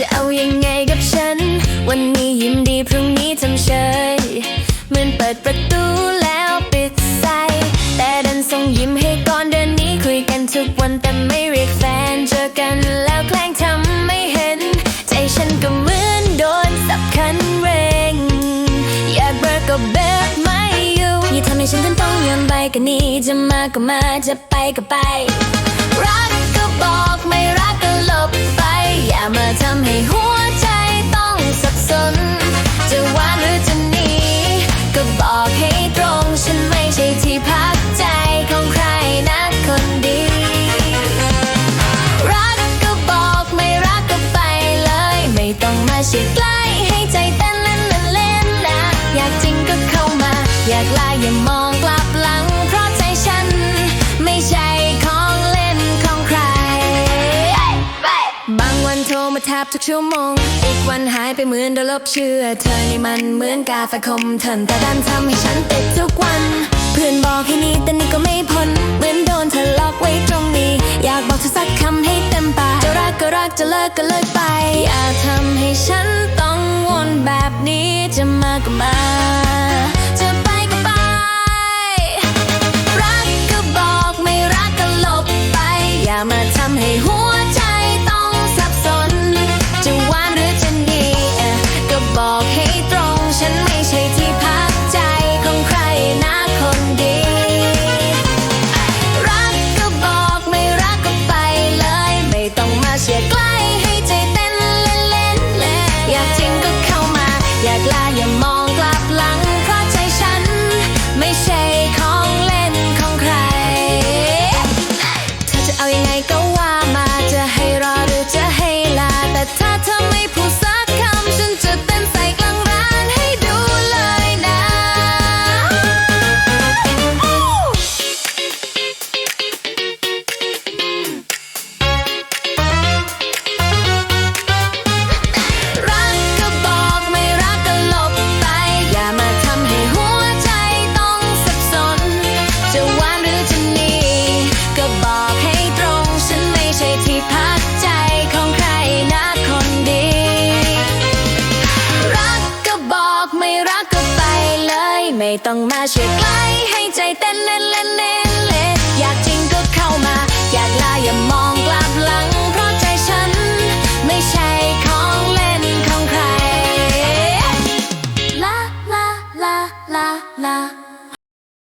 จะเอายังไงกับฉัน วันนี้ยิ้มดีพรุ่งนี้ทำเฉยเหมือนเปิดประตูแล้วปิดใส่แต่ดันส่งยิ้มให้ ยอมไปกันนี้จะมาก็มาจะไปก็ไป รักก็บอกไม่รักก็หลบไป อย่ามาทำให้หัวใจต้องสับสน จะหวานหรือจะหนีก็บอกให้ตรงฉันไม่ใช่ที่พักใจของใครนะคนดี รักก็บอกไม่รักก็ไปเลย ไม่ต้องมาชิดใกล้ รมาแทบทุกชั่วโมง อีกวันหายไปเหมือนโดนลบเชื่อ เธอนี่มันเหมือนกาแฟคมเถินแต่ดันทำให้ฉันติดทุกวัน เพื่อนบอกให้นี่แต่นี่ก็ไม่พ้น เหมือนโดนเธอล็อกไว้ตรงนี้ อยากบอกเธอสักคำให้เต็มปากจะรักก็รักจะเลิกก็เลิกไปอย่าทำให้ฉันต้องวนแบบนี้จะมาก็มาจะไปก็ไปรักก็บอกไม่รักก็หลบไปอย่ามาทำให้หัวใจ ต้องมาเชียร์ใกล้ให้ใจเต้นเล่นเล่นเล่น